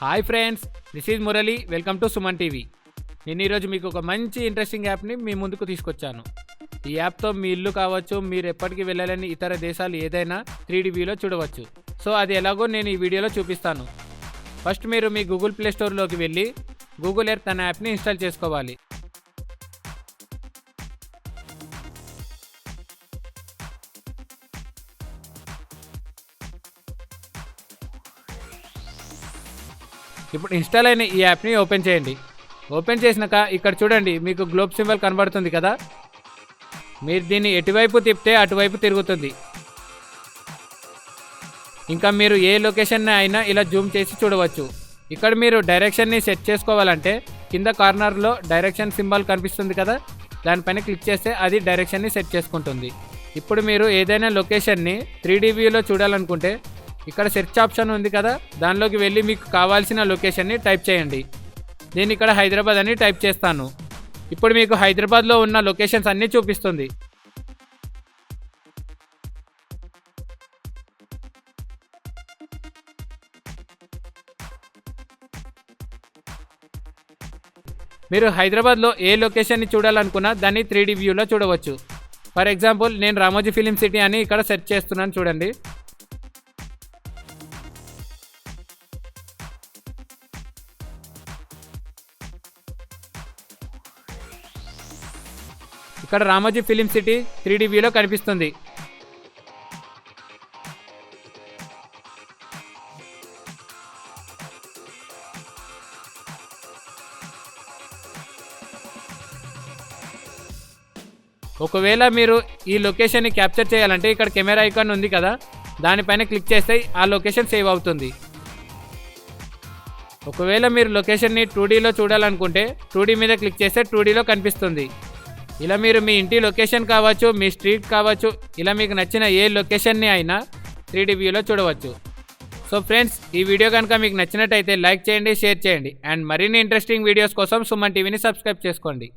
Hi friends this is Murali welcome to Suman TV నేను ఈరోజు మీకు ఒక మంచి ఇంట్రెస్టింగ్ యాప్ని మీ ముందుకు తీసుకొచ్చాను. ఈ యాప్తో మీ ఇల్లు కావచ్చు మీరు ఎప్పటికీ వెళ్ళాలని ఇతర దేశాలు ఏదైనా త్రీ చూడవచ్చు. సో అది ఎలాగో నేను ఈ వీడియోలో చూపిస్తాను. ఫస్ట్ మీరు మీ గూగుల్ ప్లే స్టోర్లోకి వెళ్ళి గూగుల్ ఎర్త్ అనే యాప్ని ఇన్స్టాల్ చేసుకోవాలి. ఇప్పుడు ఇన్స్టాల్ అయిన ఈ యాప్ని ఓపెన్ చేయండి. ఓపెన్ చేసినాక ఇక్కడ చూడండి మీకు గ్లోబ్ సింబల్ కనబడుతుంది కదా? మీరు దీన్ని ఎటువైపు తిప్పితే అటువైపు తిరుగుతుంది. ఇంకా మీరు ఏ లొకేషన్ని అయినా ఇలా జూమ్ చేసి చూడవచ్చు. ఇక్కడ మీరు డైరెక్షన్ని సెట్ చేసుకోవాలంటే కింద కార్నర్లో డైరెక్షన్ సింబల్ కనిపిస్తుంది కదా? దానిపైన క్లిక్ చేస్తే అది డైరెక్షన్ని సెట్ చేసుకుంటుంది. ఇప్పుడు మీరు ఏదైనా లొకేషన్ని త్రీ వ్యూలో చూడాలనుకుంటే ఇక్కడ సెర్చ్ ఆప్షన్ ఉంది కదా దానిలోకి వెళ్ళి మీకు కావాల్సిన లొకేషన్ని టైప్ చేయండి. నేను ఇక్కడ హైదరాబాద్ అని టైప్ చేస్తాను. ఇప్పుడు మీకు హైదరాబాద్లో ఉన్న లొకేషన్స్ అన్నీ చూపిస్తుంది. మీరు హైదరాబాద్లో ఏ లొకేషన్ని చూడాలనుకున్నా దాన్ని త్రీ వ్యూలో చూడవచ్చు. ఫర్ ఎగ్జాంపుల్ నేను రామోజీ ఫిలిం సిటీ అని ఇక్కడ సెర్చ్ చేస్తున్నాను చూడండి. ఇక్కడ రామోజీ ఫిలిం సిటీ త్రీ కనిపిస్తుంది. ఒకవేళ మీరు ఈ లొకేషన్ని క్యాప్చర్ చేయాలంటే ఇక్కడ కెమెరా ఐకాన్ ఉంది కదా దానిపైన క్లిక్ చేస్తే ఆ లొకేషన్ సేవ్ అవుతుంది. ఒకవేళ మీరు లొకేషన్ని టూ డీలో చూడాలనుకుంటే టూ డీ మీద క్లిక్ చేస్తే టూ డీలో కనిపిస్తుంది. ఇలా మీరు మీ ఇంటి లొకేషన్ కావచ్చు మీ స్ట్రీట్ కావచ్చు ఇలా మీకు నచ్చిన ఏ లొకేషన్ని అయినా త్రీ డీ వ్యూలో చూడవచ్చు. సో ఫ్రెండ్స్ ఈ వీడియో కనుక మీకు నచ్చినట్టయితే లైక్ చేయండి షేర్ చేయండి. అండ్ మరిన్ని ఇంట్రెస్టింగ్ వీడియోస్ కోసం సుమన్ టీవీని సబ్స్క్రైబ్ చేసుకోండి.